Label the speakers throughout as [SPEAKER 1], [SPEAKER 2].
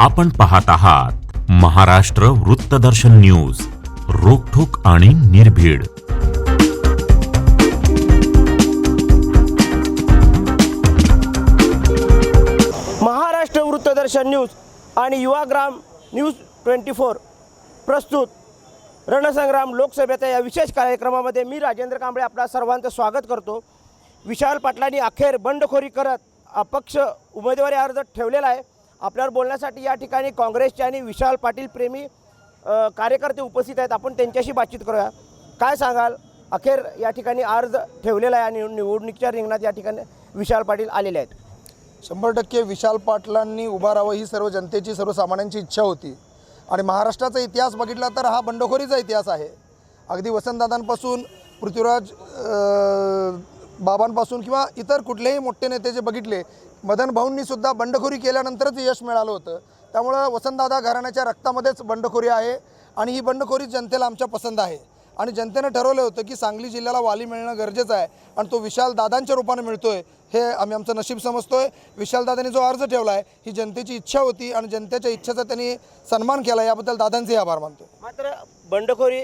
[SPEAKER 1] आपण पाहत आहात महाराष्ट्र वृत्तदर्शन न्यूज रोखोक आणि निर्भीड.
[SPEAKER 2] महाराष्ट्र वृत्तदर्शन न्यूज आणि युवाग्राम न्यूज ट्वेंटी फोर. प्रस्तुत रणसंग्राम लोकसभेच्या या विशेष कार्यक्रमामध्ये मी राजेंद्र कांबळे आपल्या सर्वांचं स्वागत करतो. विशाल पाटलांनी अखेर बंडखोरी करत अपक्ष उमेदवारी अर्ज ठेवलेला आहे. आपल्यावर बोलण्यासाठी या ठिकाणी काँग्रेसचे आणि विशाल पाटील प्रेमी कार्यकर्ते उपस्थित आहेत. आपण त्यांच्याशी बातचीत करूया. काय सांगाल? अखेर या ठिकाणी अर्ज ठेवलेला आहे आणि निवडणुकीच्या रिंगणात या ठिकाणी विशाल पाटील आलेले आहेत.
[SPEAKER 3] शंभर टक्के विशाल पाटलांनी उभा राहावं ही सर्व जनतेची सर्वसामान्यांची इच्छा होती. आणि महाराष्ट्राचा इतिहास बघितला तर हा बंडखोरीचा इतिहास आहे. अगदी वसंतदादांपासून पृथ्वीराज बाबांपासून किंवा इतर कुठलेही मोठे नेते जे बघितले मदन भाऊंनीसुद्धा बंडखोरी केल्यानंतरच यश मिळालं होतं. त्यामुळं वसंतदादा घराण्याच्या रक्तामध्येच बंडखोरी आहे आणि ही बंडखोरी जनतेला आमच्या पसंत आहे. आणि जनतेनं ठरवलं होतं की सांगली जिल्ह्याला वाली मिळणं गरजेचं आहे आणि तो विशाल दादांच्या रूपाने मिळतोय हे आम्ही आमचं नशीब समजतोय. विशाल दादांनी जो अर्ज ठेवला आहे ही जनतेची इच्छा होती आणि जनतेच्या इच्छेचा त्यांनी सन्मान केला. याबद्दल दादांचे आभार मानतो.
[SPEAKER 2] मात्र बंडखोरी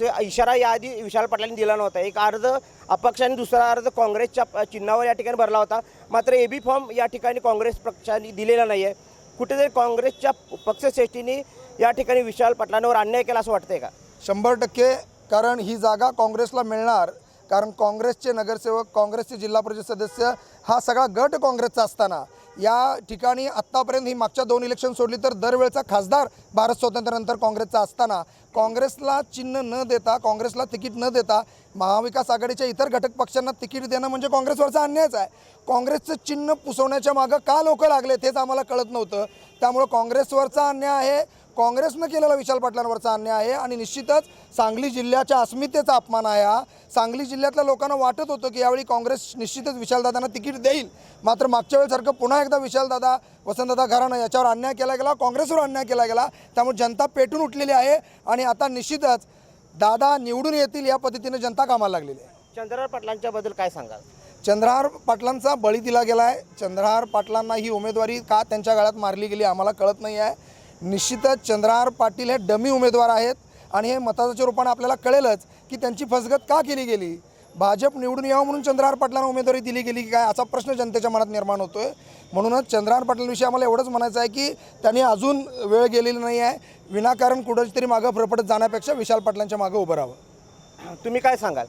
[SPEAKER 2] चे इशारा याआधी विशाल पाटलांनी दिला नव्हता. एक अर्ज अपक्ष आणि दुसरा अर्ज काँग्रेसच्या चिन्हावर या ठिकाणी भरला होता. मात्र ए बी फॉर्म या ठिकाणी काँग्रेस पक्षाने दिलेला नाही आहे कुठेतरी काँग्रेसच्या पक्षश्रेष्ठीने या ठिकाणी विशाल पाटलांवर अन्याय केला असं वाटतंय का?
[SPEAKER 3] शंभर टक्के कारण ही जागा काँग्रेसला मिळणार. कारण काँग्रेसचे नगरसेवक काँग्रेसचे जिल्हा परिषद सदस्य हा सगळा गट काँग्रेसचा असताना या ठिकाणी आत्तापर्यंत ही मागच्या दोन इलेक्शन सोडली तर दरवेळचा खासदार भारत स्वातंत्र्यानंतर काँग्रेसचा असताना काँग्रेसला चिन्ह न देता काँग्रेसला तिकीट न देता महाविकास आघाडीच्या इतर घटक पक्षांना तिकीट देणं म्हणजे काँग्रेसवरचा अन्यायच आहे. काँग्रेसचं चिन्ह पुसवण्याच्या मागं का लोकं लागले तेच आम्हाला कळत नव्हतं. त्यामुळं काँग्रेसवरचा अन्याय आहे. काँग्रेसनं केलेला विशाल पाटलांवरचा अन्याय आहे आणि निश्चितच सांगली जिल्ह्याच्या अस्मितेचा अपमान आहे हा. सांगली जिल्ह्यातल्या लोकांना वाटत होतं की यावेळी काँग्रेस निश्चितच विशालदादांना तिकीट देईल. मात्र मागच्या वेळेसारखं पुन्हा एकदा विशालदादा वसंतदादा घराणं याच्यावर अन्याय केला गेला काँग्रेसवर अन्याय केला गेला. त्यामुळे जनता पेटून उठलेली आहे आणि आता निश्चितच दादा निवडून येतील या पद्धतीने जनता कामाला लागलेली आहे.
[SPEAKER 2] चंद्रराव पाटलांच्या बद्दल काय सांगाल?
[SPEAKER 3] चंद्रहार पाटलांचा बळी दिला गेला आहे चंद्रहार पाटलांना ही उमेदवारी का त्यांच्या गळ्यात मारली गेली आम्हाला कळत नाही आहे. निश्चितच चंद्रहार पाटील हे डमी उमेदवार आहेत आणि हे मताच्या रूपाने आपल्याला कळेलच की त्यांची फसगत का केली गेली. भाजप निवडून यावं म्हणून चंद्रहार पाटलांना उमेदवारी दिली गेली की काय असा प्रश्न जनतेच्या मनात निर्माण होतोय. म्हणूनच चंद्रहार पाटलांविषयी आम्हाला एवढंच म्हणायचं आहे की त्यांनी अजून वेळ गेलेली नाही आहे. विनाकारण कुठंतरी मागं फरफटत जाण्यापेक्षा विशाल पाटलांच्या मागं उभं राहावं.
[SPEAKER 2] तुम्ही काय सांगाल?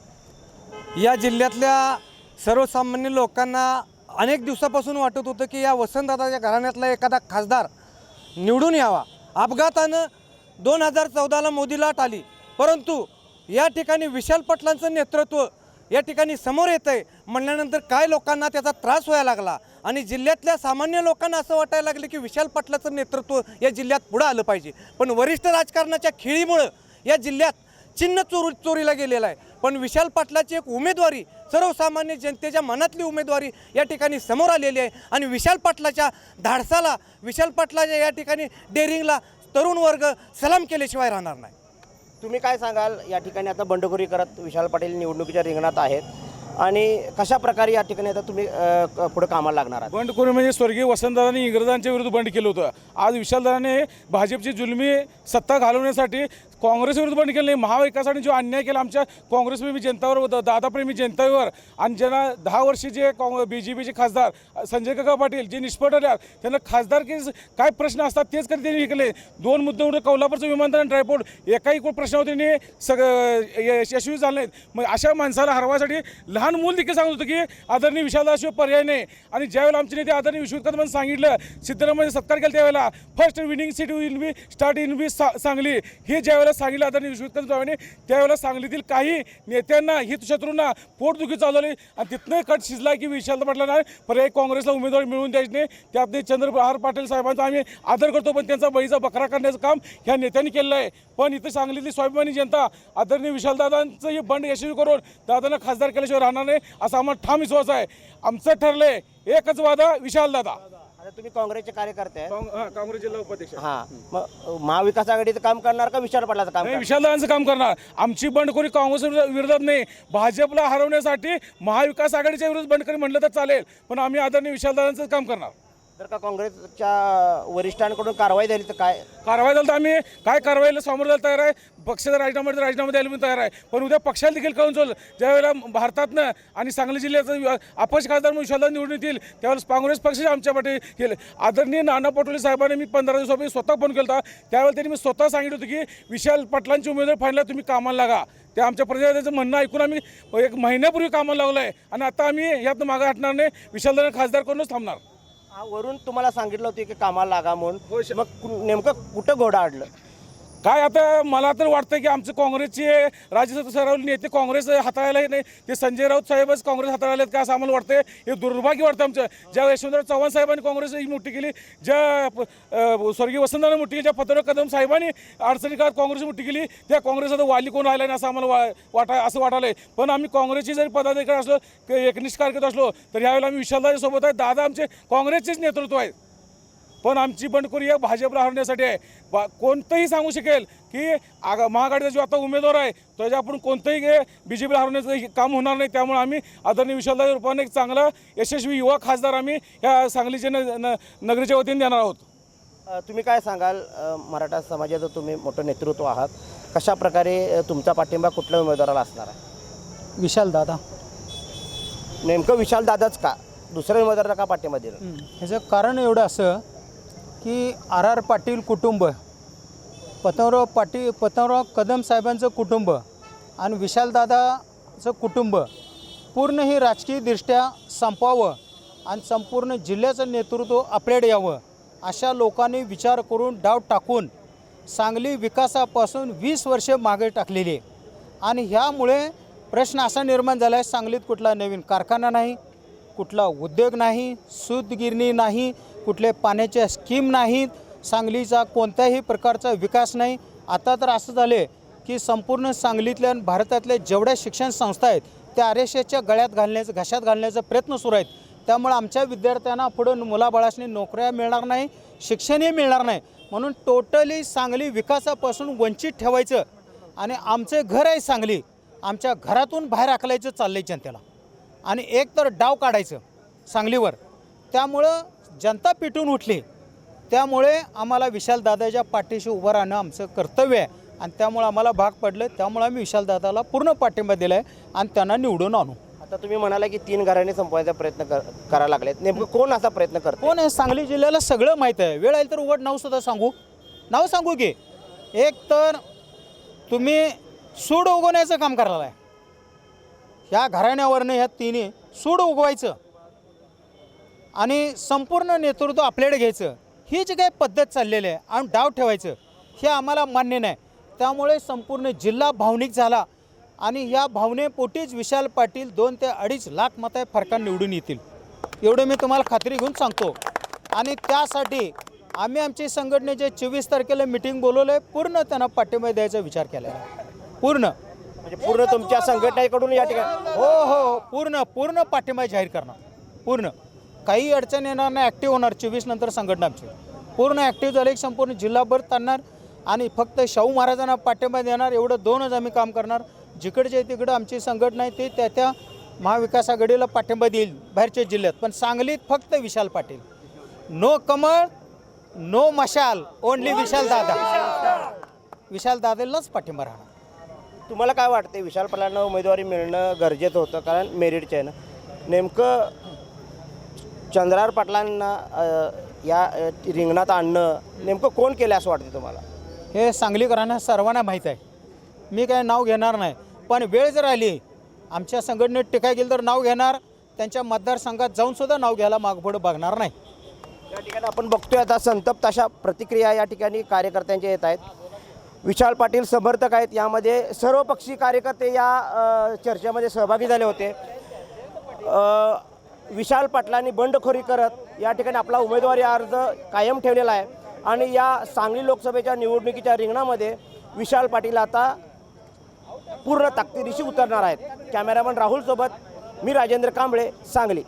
[SPEAKER 4] या जिल्ह्यातल्या सर्वसामान्य लोकांना अनेक दिवसापासून वाटत होतं की या वसंतदादाच्या घराण्यातला एखादा खासदार निवडून यावा. अपघातानं दोन हजार चौदाला मोदी लाट आली. परंतु या ठिकाणी विशाल पाटलांचं नेतृत्व या ठिकाणी समोर येतं आहे म्हणल्यानंतर काय लोकांना त्याचा त्रास व्हायला लागला? आणि जिल्ह्यातल्या सामान्य लोकांना असं वाटायला लागलं की विशाल पाटलाचं नेतृत्व या जिल्ह्यात पुढं आलं पाहिजे. पण वरिष्ठ राजकारणाच्या खेळीमुळं या जिल्ह्यात चिन्ह चोर चोरीला गेलेलं आहे. पण विशाल पाटलाची एक उमेदवारी सर्वसामान्य जनतेच्या मनातली उमेदवारी या ठिकाणी समोर आलेली आहे. आणि विशाल पाटलाच्या धाडसाला विशाल पाटलाच्या या ठिकाणी डेअरिंगला तरुण वर्ग सलाम केल्याशिवाय राहणार नाही.
[SPEAKER 2] तुम्ही काय सांगाल? या ठिकाणी आता बंडखोरी करत विशाल पाटील निवडणुकीच्या रिंगणात आहेत. आणि कशा प्रकारे या ठिकाणी आता तुम्ही पुढे कामाला लागणार आहात?
[SPEAKER 5] बंड करून म्हणजे स्वर्गीय वसंतदादांनी इंग्रजांच्या विरुद्ध बंड केलं होतं. आज विशालदादाने भाजपची जुलमी सत्ता घालवण्यासाठी काँग्रेसविरुद्ध पण केलं नाही. महाविकासाने जो अन्याय केला आमच्या काँग्रेसप्रेमी जनतावर दादाप्रेमी जनतेवर आणि ज्यांना दहा वर्षे जे काँग्रेस बी जे पीचे खासदार संजय काका पाटील जे निष्फळ ठरले त्यांना खासदार की काय प्रश्न असतात तेच कधी त्यांनी विकले दोन मुद्दे उडे कोल्हापूरचं विमानतळ आणि ड्रायपोर्ट एकाही को- प्रश्नावर त्यांनी सगळं यशस्वी झाले नाहीत. मग अशा माणसाला हरवायसाठी लहान मूल देखील सांगत होतं की आदरणीय विशालदाशिवाय पर्याय नाही. आणि ज्यावेळेला आमचे नेते आदरणीय विश्वजित म्हणून सांगितलं सिद्धरामय्यांनी सत्कार केला त्यावेळेला first winning seat will be start in बी सा सांगली. हे ज्यावेळेला सांगितलं आदरणीय विश्वजित कदम साहेबांनी त्यावेळेला सांगलीतील काही नेत्यांना हितशत्रूंना पोटदुखी चालवली आणि तिथनं कट शिजला की विशाल पाटलांना पर्याय काँग्रेसला उमेदवार मिळवून द्यायचे नाही. त्यात चंद्रप्रहार पाटील साहेबांचा आम्ही आदर करतो पण त्यांचा बळीचा बकरा करण्याचं काम ह्या नेत्यांनी केलेलं आहे. पण इथं सांगलीतली स्वाभिमानी जनता आदरणीय विशालदादांचं हे बंड यशस्वी करून दादांना खासदार केल्याशिवाय राहणार नाही असा आम्हाला ठाम विश्वास आहे. आमचं ठरलंय एकच वादा विशालदादा
[SPEAKER 2] आता तुम्ही काँग्रेसचे कार्यकर्ते
[SPEAKER 5] काँग- हा, काँग्रेस जिल्हा उपाध्यक्ष.
[SPEAKER 2] हां. मग महाविकास आघाडीचं काम करणार का विशाल पाटलाचं काम
[SPEAKER 5] नाही
[SPEAKER 2] करणार?
[SPEAKER 5] विशालदादांचं काम करणार. आमची बंडखोरी काँग्रेस विरोधात विरोधात नाही. भाजपला हरवण्यासाठी महाविकास आघाडीच्या विरोधात बंडखोरी म्हटलं तर चालेल. पण आम्ही आदरणीय विशालदादांचं काम करणार.
[SPEAKER 2] जर का काँग्रेसच्या वरिष्ठांकडून कारवाई झाली तर काय?
[SPEAKER 5] कारवाई झाली तर आम्ही काय कारवाईला सामोरं जायला तयार आहे? पक्षाचा राजीनामा राजीनामा द्यायला मी तयार आहे. पण उद्या पक्षाला देखील कळून चल ज्यावेळेला भारतातनं आणि सांगली जिल्ह्याचं अपक्ष खासदार म्हणून विश्वासला निवडून येतील त्यावेळेस काँग्रेस पक्ष आमच्या पाठी केले आदरणीय नाना पटोले साहेबांनी मी पंधरा दिवसापूर्वी स्वतः फोन केला होता. त्यावेळेला त्यांनी मी स्वतः सांगितलं होतं की विशाल पाटलांची उमेदवार फायनला तुम्ही कामाला लागा. ते आमच्या प्रतिनिधीचं म्हणणं ऐकून आम्ही एक महिन्यापूर्वी कामाला लागलो आहे आणि आता आम्ही यातनं मागं हटणार नाही. विशालदार खासदार करूनच थांबणार.
[SPEAKER 2] वरून तुम्हाला सांगितलं होतं की कामाला लागा म्हणून.
[SPEAKER 5] श-
[SPEAKER 2] मग नेमकं कुठं घोडा अडलं
[SPEAKER 5] काय आता मला तर वाटतं की आमचं काँग्रेसचे राज्यसभा सरावले नेते काँग्रेस हाताळायला नाही. ते संजय राऊत साहेबच काँग्रेस हाताळायला आहेत का असं आम्हाला वाटतं हे दुर्भाग्य वाटतं आमचं. ज्या यशवंतराव चव्हाण साहेबांनी काँग्रेस ही मोठी केली ज्या प- स्वर्गीय वसंतराव मोठी केली ज्या पत्रक कदम साहेबांनी अडचणी काळात काँग्रेस मोठी केली त्या काँग्रेस आता वाली कोण राहिला नाही असं आम्हाला वा वाटा असं वाटायलंय पण आम्ही काँग्रेसची जरी पदाधिकारी असलो एकनिष्ठ कार्यकर्ता असलो तर यावेळेला आम्ही विशालदारी सोबत आहे. दादा आमचे काँग्रेसचेच नेतृत्व आहेत. पण आमची बंडखोरी या भाजपला हरण्यासाठी आहे. बा कोणतंही सांगू शकेल की आगा महाआघाडीचा जो आता उमेदवार आहे त्याच्या आपण कोणतंही बी जे पीला हरवण्याचं हे काम होणार नाही. त्यामुळे आम्ही आदरणीय विशालदाच्या रूपाने एक चांगला यशस्वी युवा खासदार आम्ही या सांगलीच्या न न नगरीच्या वतीने देणार आहोत.
[SPEAKER 2] तुम्ही काय सांगाल? मराठा समाजाचं तुम्ही मोठं नेतृत्व आहात. कशा प्रकारे तुमचा पाठिंबा कुठल्या उमेदवाराला असणार आहे?
[SPEAKER 6] विशाल दादा.
[SPEAKER 2] नेमकं विशाल दादाच का? दुसऱ्या उमेदवाराला का पाठिंबा दिला
[SPEAKER 6] ह्याचं कारण एवढं असं की आर आर पाटील कुटुंब पतंगराव पाटील पतंगराव कदम साहेबांचं कुटुंब आणि विशालदादाचं कुटुंब पूर्ण ही राजकीयदृष्ट्या संपावं आणि संपूर्ण जिल्ह्याचं नेतृत्व आपल्याकडे यावं अशा लोकांनी विचार करून डाव टाकून सांगली विकासापासून वीस वर्षे मागे टाकलेली आहे. आणि ह्यामुळे प्रश्न असा निर्माण झाला आहे सांगलीत कुठला नवीन कारखाना नाही कुठला उद्योग नाही सूतगिरणी नाही कुठले पाण्याच्या स्कीम नाहीत सांगलीचा कोणत्याही प्रकारचा विकास नाही. आता तर असं झालं आहे की संपूर्ण सांगलीतल्या भारतातल्या जेवढ्या शिक्षण संस्था आहेत त्या आर एस एसच्या गळ्यात घालण्याचं घशात घालण्याचा प्रयत्न सुरू आहेत. त्यामुळे आमच्या विद्यार्थ्यांना पुढं मुलाबाळासनी नोकऱ्या मिळणार नाही शिक्षणही मिळणार नाही. म्हणून टोटली सांगली विकासापासून वंचित ठेवायचं आणि आमचे घर आहे सांगली. आमच्या घरातून बाहेर आखलायचं चाललं आहे जनतेला. आणि एक तर डाव काढायचं सांगलीवर. त्यामुळं जनता पेटून उठली. त्यामुळे आम्हाला विशालदादाच्या पाठीशी उभं राहणं आमचं कर्तव्य आहे. आणि त्यामुळे आम्हाला भाग पडलं त्यामुळे आम्ही विशालदादाला पूर्ण पाठिंबा दिला आहे आणि त्यांना निवडून आणू.
[SPEAKER 2] आता तुम्ही म्हणाला की तीन घराणे संपवायचा प्रयत्न कर करायला लागलेत. नेमकं कोण असा प्रयत्न करतो
[SPEAKER 6] कोण आहे? सांगली जिल्ह्याला सगळं माहीत आहे. वेळ आहे तर उघड नाव सुद्धा सांगू. नाव सांगू की एक तर तुम्ही सूड उगवण्याचं काम करायला आहे ह्या घराण्यावरनं ह्या तिन्ही सूड उगवायचं. आणि संपूर्ण नेतृत्व आपल्याकडे घ्यायचं. ही जी काही पद्धत चाललेली आहे आणि डाव ठेवायचं हे आम्हाला मान्य नाही. त्यामुळे संपूर्ण जिल्हा भावनिक झाला आणि ह्या भावनेपोटीच विशाल पाटील दोन ते अडीच लाख मतं फरकान निवडून येतील. एवढं मी तुम्हाला खात्री घेऊन सांगतो. आणि त्यासाठी आम्ही आमची संघटनेचे चोवीस तारखेला मिटिंग बोलवलं आहे पूर्ण त्यांना पाठिंबा द्यायचा विचार केला आहे. पूर्ण.
[SPEAKER 2] म्हणजे पूर्ण तुमच्या संघटनेकडून या ठिकाणी
[SPEAKER 6] हो हो. पूर्ण पूर्ण पाठिंबा जाहीर करणार. पूर्ण. काही अडचण येणार नाही ॲक्टिव्ह होणार. चोवीस नंतर संघटना आमची. पूर्ण ॲक्टिव्ह झाले संपूर्ण जिल्हाभर ताणणार आणि फक्त शाहू महाराजांना पाठिंबा देणार एवढं दोनच आम्ही काम करणार. जिकडचे तिकडं आमची संघटना आहे ते त्या त्या महाविकास आघाडीला पाठिंबा देईल बाहेरच्या जिल्ह्यात. पण सांगलीत फक्त Vishal Patil. No kamal no mashal only Vishal dada. Vishal दादालाच पाठिंबा राहणार.
[SPEAKER 2] तुम्हाला काय वाटते विशाल पाटलांना उमेदवारी मिळणं गरजेचं होतं? कारण मेरिटचं आहे ना. नेमकं चंद्रार पाटलांना या रिंगणात आणणं नेमकं कोण केलं असं वाटतं तुम्हाला?
[SPEAKER 6] हे सांगलीकरांना सर्वांना माहीत आहे. मी काय नाव घेणार नाही. पण वेळ जर आली आमच्या संघटनेत टिकाय गेली तर नाव घेणार त्यांच्या मतदारसंघात जाऊन सुद्धा नाव घ्यायला मागपुढं बघणार नाही.
[SPEAKER 2] या ठिकाणी आपण बघतोय आता संतप्त अशा प्रतिक्रिया या ठिकाणी कार्यकर्त्यांच्या येत आहेत. विशाल पाटील समर्थक आहेत. यामध्ये सर्व पक्षी कार्यकर्ते या चर्चेमध्ये सहभागी झाले होते. विशाल पाटलांनी बंडखोरी करत या ठिकाणी आपला उमेदवारी अर्ज कायम ठेवलेला आहे. आणि या सांगली लोकसभेच्या निवडणुकीच्या रिंगणामध्ये विशाल पाटील आता पूर्ण ताकदीशी उतरणार आहेत. कॅमेरामन राहुलसोबत मी राजेंद्र कांबळे सांगली.